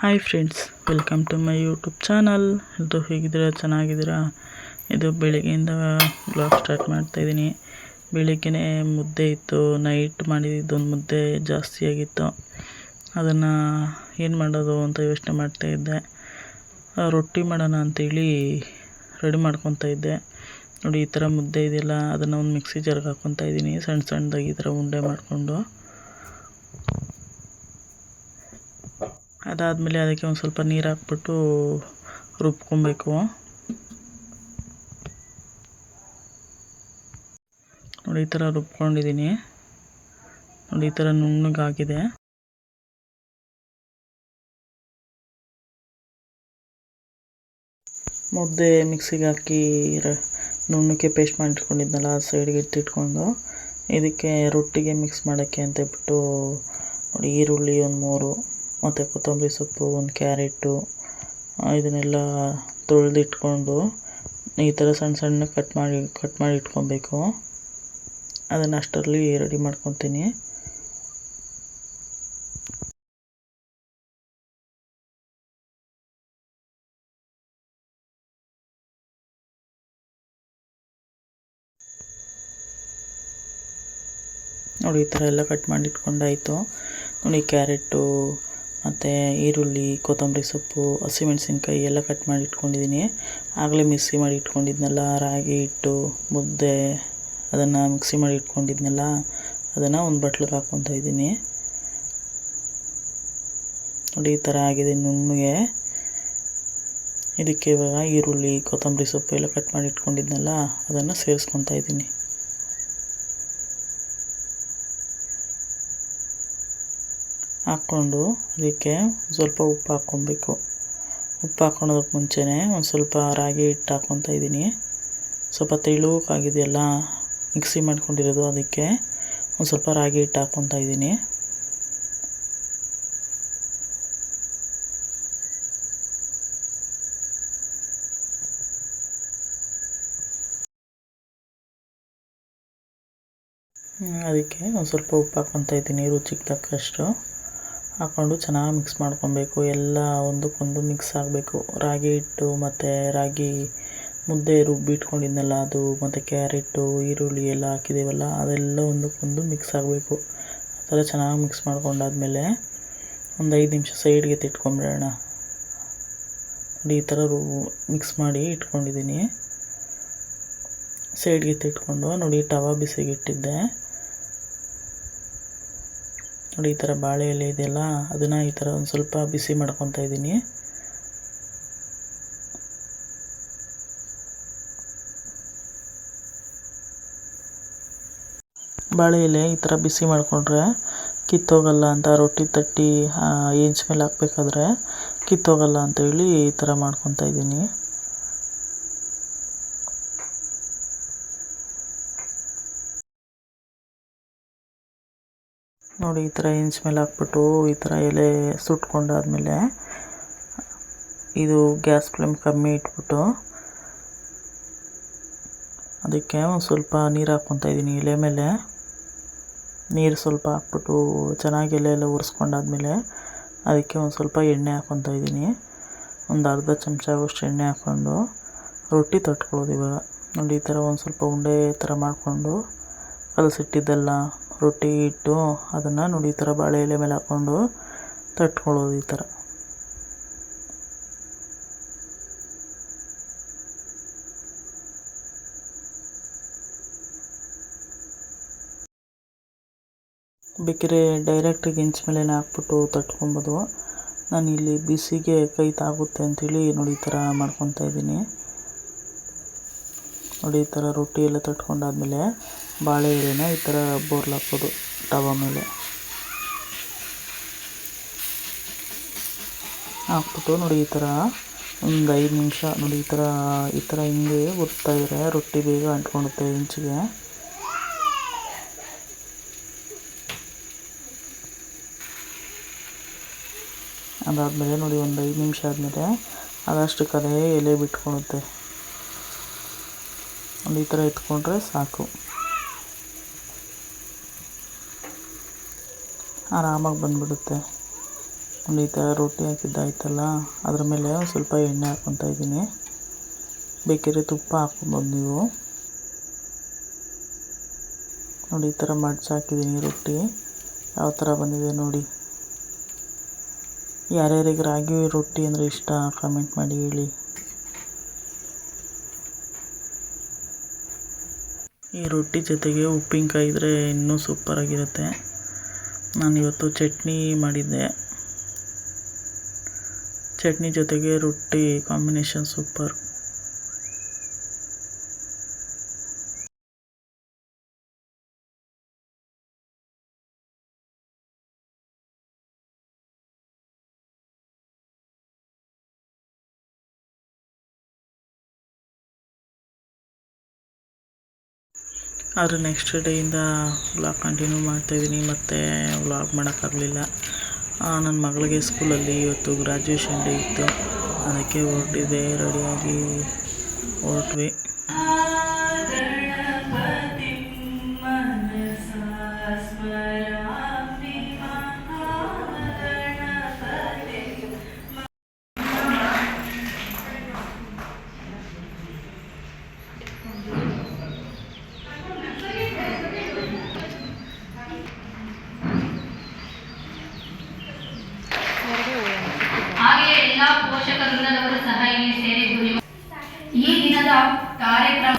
Hi friends welcome to my YouTube channel ಎಲ್ಲರೂ ಹೇಗಿದ್ದೀರಾ? ಚೆನ್ನಾಗಿದ್ದೀರಾ? ಇದು ಬೆಳಿಗ್ಗೆಯಿಂದ ಬ್ಲಾಗ್ ಸ್ಟಾರ್ಟ್ ಮಾಡ್ತಾಯಿದ್ದೀನಿ ಬೆಳಿಗ್ಗೆನೇ ಮುದ್ದೆ ಇತ್ತು ನೈಟ್ ಮಾಡಿದ್ದೊಂದು ಮುದ್ದೆ ಜಾಸ್ತಿ ಆಗಿತ್ತು. ಅದನ್ನು ಏನು ಮಾಡೋದು ಅಂತ ಯೋಚನೆ ಮಾಡ್ತಾಯಿದ್ದೆ ರೊಟ್ಟಿ ಮಾಡೋಣ ಅಂತೇಳಿ ರೆಡಿ ಇದ್ದೆ. ನೋಡಿ, ಈ ಥರ ಮುದ್ದೆ ಇದೆಯಲ್ಲ, ಅದನ್ನು ಒಂದು ಮಿಕ್ಸಿ ಜಾರ್ಗೆ ಹಾಕ್ಕೊತಾ ಇದ್ದೀನಿ. ಸಣ್ಣ ಸಣ್ಣದಾಗಿ ಈ ಥರ ಉಂಡೆ ಮಾಡಿಕೊಂಡು. ಅದಾದಮೇಲೆ ಅದಕ್ಕೆ ಒಂದು ಸ್ವಲ್ಪ ನೀರು ಹಾಕ್ಬಿಟ್ಟು ರುಬ್ಕೊಬೇಕು. ನೋಡಿ, ಈ ಥರ ರುಬ್ಕೊಂಡಿದ್ದೀನಿ ನೋಡಿ, ಈ ಥರ ನುಣ್ಣಗಾಗಿದೆ. ಮುದ್ದೆ ಮಿಕ್ಸಿಗೆ ಹಾಕಿ ನುಣ್ಣಕ್ಕೆ ಪೇಸ್ಟ್ ಮಾಡಿಟ್ಕೊಂಡಿದ್ನಲ್ಲ ಆ ಸೈಡ್ಗೆ ಇಟ್ಟಿಟ್ಕೊಂಡು, ಇದಕ್ಕೆ ರೊಟ್ಟಿಗೆ ಮಿಕ್ಸ್ ಮಾಡೋಕ್ಕೆ ಅಂತ ಹೇಳ್ಬಿಟ್ಟು ನೋಡಿ, ಈರುಳ್ಳಿ ಒಂದು ಮೂರು. ಮತ್ತು ಕೊತ್ತಂಬರಿ ಸೊಪ್ಪು, ಒಂದು ಕ್ಯಾರೆಟು ಇದನ್ನೆಲ್ಲ ತೊಳೆದಿಟ್ಕೊಂಡು ಈ ಥರ ಸಣ್ಣ ಸಣ್ಣ ಕಟ್ ಮಾಡಿ ಕಟ್ ಮಾಡಿ ಇಟ್ಕೊಬೇಕು. ಅದನ್ನು ಅಷ್ಟರಲ್ಲಿ ರೆಡಿ ಮಾಡ್ಕೊತೀನಿ. ನೋಡಿ, ಈ ಥರ ಎಲ್ಲ ಕಟ್ ಮಾಡಿ ಇಟ್ಕೊಂಡಾಯಿತು. ನೋಡಿ, ಕ್ಯಾರೆಟು ಮತ್ತು ಈರುಳ್ಳಿ, ಕೊತ್ತಂಬರಿ ಸೊಪ್ಪು ಹಸಿಮೆಣಸಿನ್ಕಾಯಿ ಎಲ್ಲ ಕಟ್ ಮಾಡಿ ಇಟ್ಕೊಂಡಿದ್ದೀನಿ. ಆಗಲೇ ಮಿಕ್ಸಿ ಮಾಡಿ ಇಟ್ಕೊಂಡಿದ್ನಲ್ಲ, ರಾಗಿ ಹಿಟ್ಟು, ಮುದ್ದೆ, ಅದನ್ನು ಮಿಕ್ಸಿ ಮಾಡಿ ಇಟ್ಕೊಂಡಿದ್ನಲ್ಲ, ಅದನ್ನು ಒಂದು ಬಟ್ಲಿಗೆ ಹಾಕ್ಕೊತಾ ಇದ್ದೀನಿ. ನೋಡಿ, ಈ ಥರ ಆಗಿದೆ ನುಣ್ಣಗೆ. ಇದಕ್ಕೆ ಇವಾಗ ಈರುಳ್ಳಿ, ಕೊತ್ತಂಬರಿ ಸೊಪ್ಪು ಎಲ್ಲ ಕಟ್ ಮಾಡಿ ಇಟ್ಕೊಂಡಿದ್ನಲ್ಲ, ಅದನ್ನು ಸೇರಿಸ್ಕೊತಾ ಇದ್ದೀನಿ. ಹಾಕ್ಕೊಂಡು ಅದಕ್ಕೆ ಸ್ವಲ್ಪ ಉಪ್ಪು ಹಾಕ್ಕೊಬೇಕು. ಉಪ್ಪು ಹಾಕ್ಕೊಳೋದಕ್ಕೆ ಮುಂಚೆನೇ ಒಂದು ಸ್ವಲ್ಪ ರಾಗಿ ಹಿಟ್ಟು ಹಾಕ್ಕೊತಾ ಇದ್ದೀನಿ. ಸ್ವಲ್ಪ ತೆಳುವಾಗಿದೆಯಲ್ಲ ಮಿಕ್ಸಿ ಮಾಡ್ಕೊಂಡಿರೋದು, ಅದಕ್ಕೆ ಒಂದು ಸ್ವಲ್ಪ ರಾಗಿ ಹಿಟ್ಟು ಹಾಕ್ಕೊತಾ ಇದ್ದೀನಿ. ಅದಕ್ಕೆ ಒಂದು ಸ್ವಲ್ಪ ಉಪ್ಪು ಹಾಕ್ಕೊತಾ ಇದ್ದೀನಿ, ರುಚಿಗೆ ತಕ್ಕಷ್ಟು. ಹಾಕ್ಕೊಂಡು ಚೆನ್ನಾಗಿ ಮಿಕ್ಸ್ ಮಾಡ್ಕೊಬೇಕು. ಎಲ್ಲ ಒಂದಕ್ಕೊಂದು ಮಿಕ್ಸ್ ಆಗಬೇಕು. ರಾಗಿ ಹಿಟ್ಟು ಮತ್ತು ರಾಗಿ ಮುದ್ದೆ ರುಬ್ಬಿ ಇಟ್ಕೊಂಡಿದ್ನಲ್ಲ ಅದು, ಮತ್ತು ಕ್ಯಾರೆಟು ಈರುಳ್ಳಿ ಎಲ್ಲ ಹಾಕಿದ್ದೀವಲ್ಲ ಅದೆಲ್ಲ ಒಂದಕ್ಕೊಂದು ಮಿಕ್ಸ್ ಆಗಬೇಕು. ಆ ಥರ ಚೆನ್ನಾಗಿ ಮಿಕ್ಸ್ ಮಾಡ್ಕೊಂಡಾದ್ಮೇಲೆ ಒಂದು ಐದು ನಿಮಿಷ ಸೈಡ್ಗೆ ತಿಟ್ಕೊಂಬಿಡೋಣ. ನೋಡಿ, ಈ ಥರ ರು ಮಿಕ್ಸ್ ಮಾಡಿ ಇಟ್ಕೊಂಡಿದ್ದೀನಿ. ಸೈಡ್ಗೆ ತಿಟ್ಕೊಂಡು ನೋಡಿ ಟವಾ ಬಿಸಿಗೆ ಇಟ್ಟಿದ್ದೆ ನೋಡಿ, ಈ ಥರ ಬಾಳೆ ಎಲೆ ಇದೆಯಲ್ಲ, ಅದನ್ನು ಈ ಥರ ಒಂದು ಸ್ವಲ್ಪ ಬಿಸಿ ಮಾಡ್ಕೊತಾ ಇದ್ದೀನಿ. ಬಾಳೆ ಎಲೆ ಈ ಥರ ಬಿಸಿ ಮಾಡಿಕೊಂಡ್ರೆ ಕಿತ್ತೋಗಲ್ಲ ಅಂತ, ರೊಟ್ಟಿ ತಟ್ಟಿ ಹೆಂಚ್ ಮೇಲೆ ಹಾಕ್ಬೇಕಾದ್ರೆ ಕಿತ್ತೋಗಲ್ಲ ಅಂತೇಳಿ ಈ ಥರ ಮಾಡ್ಕೊತಾ ಇದ್ದೀನಿ. ನೋಡಿ, ಈ ಥರ ಇಂಚ್ ಮೇಲೆ ಹಾಕ್ಬಿಟ್ಟು ಈ ಥರ ಎಲೆ ಸುಟ್ಕೊಂಡಾದಮೇಲೆ ಇದು ಗ್ಯಾಸ್ ಫ್ಲೇಮ್ ಕಮ್ಮಿ ಇಟ್ಬಿಟ್ಟು ಅದಕ್ಕೆ ಒಂದು ಸ್ವಲ್ಪ ನೀರು ಹಾಕ್ಕೊತಾ ಇದ್ದೀನಿ ಎಲೆ ಮೇಲೆ ನೀರು ಸ್ವಲ್ಪ ಹಾಕ್ಬಿಟ್ಟು ಚೆನ್ನಾಗಿ ಎಲೆ ಎಲ್ಲ ಉರಿಸ್ಕೊಂಡಾದ್ಮೇಲೆ ಅದಕ್ಕೆ ಒಂದು ಸ್ವಲ್ಪ ಎಣ್ಣೆ ಹಾಕ್ಕೊತಾ ಇದ್ದೀನಿ ಒಂದು ಅರ್ಧ ಚಮಚ ಆಗೋಷ್ಟು ಎಣ್ಣೆ ಹಾಕ್ಕೊಂಡು ರೊಟ್ಟಿ ತಟ್ಕೊಳ್ಳೋದು ಇವಾಗ. ನೋಡಿ, ಈ ಥರ ಒಂದು ಸ್ವಲ್ಪ ಉಂಡೆ ಥರ ಮಾಡಿಕೊಂಡು ಕಲಸಿಟ್ಟಿದ್ದೆಲ್ಲ ರೊಟ್ಟಿ ಇಟ್ಟು ಅದನ್ನು ನೋಡಿ ಈ ಥರ ಬಾಳೆ ಎಲೆ ಮೇಲೆ ಹಾಕ್ಕೊಂಡು ತಟ್ಕೊಳ್ಳೋದು ಈ ಥರ. ಬೇಕಿದ್ರೆ ಡೈರೆಕ್ಟ್ ಗೆಂಚ್ ಮೇಲೆ ಹಾಕ್ಬಿಟ್ಟು ತಟ್ಕೊಬೋದು. ನಾನು ಇಲ್ಲಿ ಬಿಸಿಗೆ ಕೈ ತಾಗುತ್ತೆ ಅಂಥೇಳಿ ನೋಡಿ ಈ ಥರ ಮಾಡ್ಕೊತಾ ಇದ್ದೀನಿ. ನೋಡಿ, ಈ ಥರ ರೊಟ್ಟಿ ಎಲ್ಲ ತಟ್ಕೊಂಡಾದ್ಮೇಲೆ ಬಾಳೆ ಎಲೆನ ಈ ಥರ ಬೋರ್ಲ್ ಹಾಕ್ಬೋದು ಟವ ಮೇಲೆ. ಹಾಕ್ಬಿಟ್ಟು ನೋಡಿ, ಈ ಥರ ಒಂದು ಐದು ನಿಮಿಷ ನೋಡಿ, ಈ ಥರ ಈ ಥರ ಹಿಂಗೆ ಒತ್ತಾ ಇದ್ರೆ ರೊಟ್ಟಿ ಬೇಗ ಅಂಟ್ಕೊಳುತ್ತೆ ಇಂಚಿಗೆ. ಅದಾದಮೇಲೆ ನೋಡಿ, ಒಂದು ಐದು ನಿಮಿಷ ಆದಮೇಲೆ ಅದಷ್ಟಕ್ಕೆ ಅದೇ ಎಲೆ ಬಿಟ್ಕೊಳುತ್ತೆ. ಒಂದು ಈ ಥರ ಎತ್ಕೊಂಡ್ರೆ ಸಾಕು. ಆರಾಮಾಗಿ ಬಂದ್ಬಿಡುತ್ತೆ. ಒಂದು ಈ ಥರ ರೊಟ್ಟಿ ಹಾಕಿದ್ದಾಯ್ತಲ್ಲ, ಅದ್ರ ಮೇಲೆ ಒಂದು ಸ್ವಲ್ಪ ಎಣ್ಣೆ ಹಾಕ್ಕೊತಾ ಇದ್ದೀನಿ. ಬೇಕಿದ್ರೆ ತುಪ್ಪ ಹಾಕ್ಕೊಬೋದು ನೀವು. ನೋಡಿ, ಈ ಥರ ಮಡ್ಚಿ ಹಾಕಿದ್ದೀನಿ ರೊಟ್ಟಿ. ಯಾವ ಥರ ಬಂದಿದೆ ನೋಡಿ. ಯಾರ್ಯಾರಿಗೆ ರಾಗಿ ರೊಟ್ಟಿ ಅಂದರೆ ಇಷ್ಟ ಕಮೆಂಟ್ ಮಾಡಿ ಹೇಳಿ. ಈ ರೊಟ್ಟಿ ಜೊತೆಗೆ ಉಪ್ಪಿನಕಾಯಿ ಇದ್ದರೆ ಇನ್ನೂ ಸೂಪರಾಗಿರುತ್ತೆ ನಾನಿವತ್ತು ಚಟ್ನಿ ಮಾಡಿದ್ದೆ. ಚಟ್ನಿ ಜೊತೆಗೆ ರೊಟ್ಟಿ ಕಾಂಬಿನೇಷನ್ ಸೂಪರ್ ಆದರೆ ನೆಕ್ಸ್ಟ್ ಡೇಯಿಂದ ವ್ಲಾಗ್ ಕಂಟಿನ್ಯೂ ಮಾಡ್ತಾಯಿದ್ದೀನಿ ಮತ್ತು ವ್ಲಾಗ್ ಮಾಡೋಕ್ಕಾಗಲಿಲ್ಲ ನನ್ನ ಮಗಳಿಗೆ ಸ್ಕೂಲಲ್ಲಿ ಇವತ್ತು ಗ್ರ್ಯಾಜುಯೇಷನ್ ಡೇ ಇತ್ತು. ಅದಕ್ಕೆ ಹೊರಟಿದ್ದೆ. ರೆಡಿಯಾಗಿ ಹೊರಟ್ವಿ. ಎಲ್ಲ ಪೋಷಕ ವೃಂದದವರು ಸಹ ಇಲ್ಲಿ ಸೇರಿ ಧ್ವನಿ ಈ ದಿನದ ಕಾರ್ಯಕ್ರಮ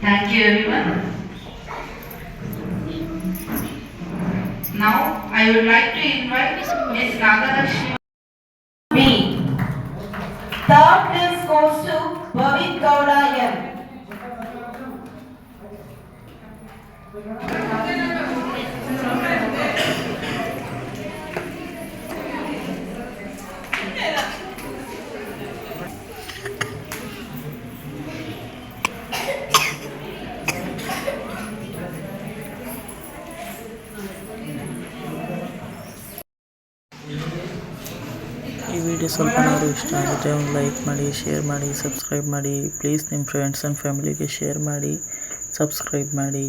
Thank you, everyone. Now, I would like to invite Ms. Nagalakshmi. B. Third place goes to Bhavit Gowda M. ಈ ವಿಡಿಯೋ ಸ್ವಲ್ಪನಾದ್ರು ಇಷ್ಟ ಆಗುತ್ತೆ, ಒಂದು ಲೈಕ್ ಮಾಡಿ ಶೇರ್ ಮಾಡಿ ಸಬ್ಸ್ಕ್ರೈಬ್ ಮಾಡಿ ಪ್ಲೀಸ್ ನಿಮ್ಮ ಫ್ರೆಂಡ್ಸ್ ಆ್ಯಂಡ್ ಫ್ಯಾಮಿಲಿಗೆ ಶೇರ್ ಮಾಡಿ ಸಬ್ಸ್ಕ್ರೈಬ್ ಮಾಡಿ.